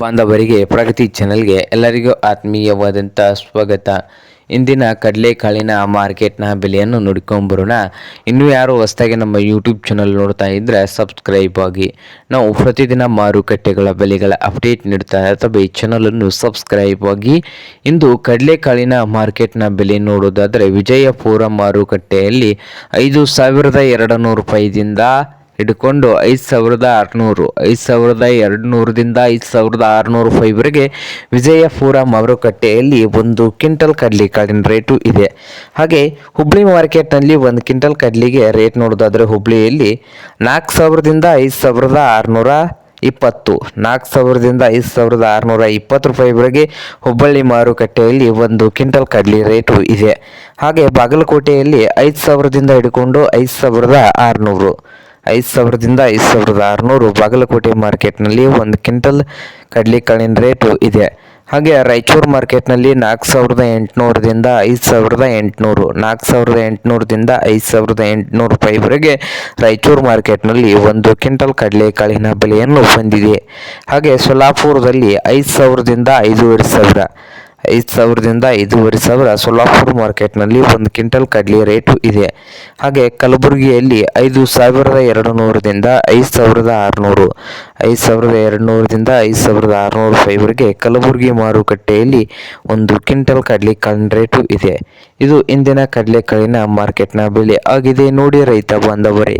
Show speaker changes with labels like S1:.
S1: ಬಾಂಧವರಿಗೆ, ಪ್ರಗತಿ ಚಾನೆಲ್ಗೆ ಎಲ್ಲರಿಗೂ ಆತ್ಮೀಯವಾದಂಥ ಸ್ವಾಗತ. ಇಂದಿನ ಕಡಲೆಕಾಳಿನ ಮಾರ್ಕೆಟ್ನ ಬೆಲೆಯನ್ನು ನೋಡ್ಕೊಂಬರೋಣ. ಇನ್ನೂ ಯಾರು ಹೊಸದಾಗಿ ನಮ್ಮ ಯೂಟ್ಯೂಬ್ ಚಾನಲ್ ನೋಡ್ತಾ ಇದ್ದರೆ ಸಬ್ಸ್ಕ್ರೈಬ್ ಆಗಿ. ನಾವು ಪ್ರತಿದಿನ ಮಾರುಕಟ್ಟೆಗಳ ಬೆಲೆಗಳ ಅಪ್ಡೇಟ್ ನೀಡ್ತಾ ಇರ್ತವೆ. ಈ ಚಾನಲನ್ನು ಸಬ್ಸ್ಕ್ರೈಬ್ ಆಗಿ. ಇಂದು ಕಡಲೆಕಾಳಿನ ಮಾರ್ಕೆಟ್ನ ಬೆಲೆ ನೋಡೋದಾದರೆ ವಿಜಯಪುರ ಮಾರುಕಟ್ಟೆಯಲ್ಲಿ ಐದು ಸಾವಿರದ ಎರಡು ನೂರು ರೂಪಾಯಿದಿಂದ ಹಿಡ್ಕೊಂಡು ಐದು ಸಾವಿರದ ಆರುನೂರು, ಐದು ಸಾವಿರದ ಎರಡುನೂರದಿಂದ ಐದು ಸಾವಿರದ ಆರುನೂರು ಫೈವ್ರಿಗೆ ವಿಜಯಪುರ ಮಾರುಕಟ್ಟೆಯಲ್ಲಿ ಒಂದು ಕ್ವಿಂಟಲ್ ಕಡಲೆಕಾಳಿನ ರೇಟು ಇದೆ. ಹಾಗೆ ಹುಬ್ಳಿ ಮಾರ್ಕೆಟ್ನಲ್ಲಿ ಒಂದು ಕ್ವಿಂಟಲ್ ಕಡಲೆಗೆ ರೇಟ್ ನೋಡೋದಾದರೆ ಹುಬ್ಳಿಯಲ್ಲಿ ನಾಲ್ಕು ಸಾವಿರದಿಂದ ಐದು ಸಾವಿರದ ಆರುನೂರ ಇಪ್ಪತ್ತು, ನಾಲ್ಕು ಸಾವಿರದಿಂದ ಐದು ಸಾವಿರದ ಆರುನೂರ ಇಪ್ಪತ್ತು ರೂಪಾಯಿವರೆಗೆ ಹುಬ್ಬಳ್ಳಿ ಮಾರುಕಟ್ಟೆಯಲ್ಲಿ ಒಂದು ಕ್ವಿಂಟಲ್ ಕಡ್ಲಿ ರೇಟು ಇದೆ. ಹಾಗೆ ಬಾಗಲಕೋಟೆಯಲ್ಲಿ ಐದು ಸಾವಿರದಿಂದ ಹಿಡ್ಕೊಂಡು ಐದು ಸಾವಿರದ ಆರುನೂರು. ಐದು ಸಾವಿರದಿಂದ ಐದು ಸಾವಿರದ ಆರುನೂರು ಬಾಗಲಕೋಟೆ ಮಾರ್ಕೆಟ್ನಲ್ಲಿ ಒಂದು ಕ್ವಿಂಟಲ್ ಕಡಲೆಕಾಳಿನ ರೇಟು ಇದೆ. ಹಾಗೆ ರಾಯಚೂರು ಮಾರ್ಕೆಟ್ನಲ್ಲಿ ನಾಲ್ಕು ಸಾವಿರದ ಎಂಟುನೂರದಿಂದ ಐದು ಸಾವಿರದ ಎಂಟುನೂರು, ನಾಲ್ಕು ಸಾವಿರದ ಎಂಟುನೂರದಿಂದ ಐದು ಸಾವಿರದ ಎಂಟುನೂರು ರೂಪಾಯಿವರೆಗೆ ರಾಯಚೂರು ಮಾರ್ಕೆಟ್ನಲ್ಲಿ ಒಂದು ಕ್ವಿಂಟಲ್ ಕಡಲೆಕಾಳಿನ ಬೆಲೆಯನ್ನು ಹೊಂದಿದೆ. ಹಾಗೆ ಸೊಲ್ಲಾಪುರದಲ್ಲಿ ಐದು ಸಾವಿರದಿಂದ ಐದೂವರೆ ಸಾವಿರ ಐದು ಸಾವಿರದಿಂದ ಐದೂವರೆ ಸಾವಿರ ಸೊಲ್ಲಾಪುರ ಮಾರ್ಕೆಟ್ನಲ್ಲಿ ಒಂದು ಕ್ವಿಂಟಲ್ ಕಡಲೆ ರೇಟು ಇದೆ. ಹಾಗೆ ಕಲಬುರಗಿಯಲ್ಲಿ ಐದು ಸಾವಿರದ ಎರಡು ನೂರರಿಂದ ಐದು ಸಾವಿರದ ಆರುನೂರು. ಐದು ಸಾವಿರದ ಎರಡು ನೂರದಿಂದ ಐದು ಸಾವಿರದ ಆರುನೂರು ರೂಪಾಯಿವರೆಗೆ ಕಲಬುರಗಿ ಮಾರುಕಟ್ಟೆಯಲ್ಲಿ ಒಂದು ಕ್ವಿಂಟಲ್ ಕಡಲೆಕಾಳಿನ ರೇಟು ಇದೆ. ಇದು ಇಂದಿನ ಕಡಲೆಕಾಳಿನ ಮಾರ್ಕೆಟ್ನ ಬೆಲೆ ಆಗಿದೆ. ನೋಡಿ ರೈತ ಬಾಂಧವರೇ.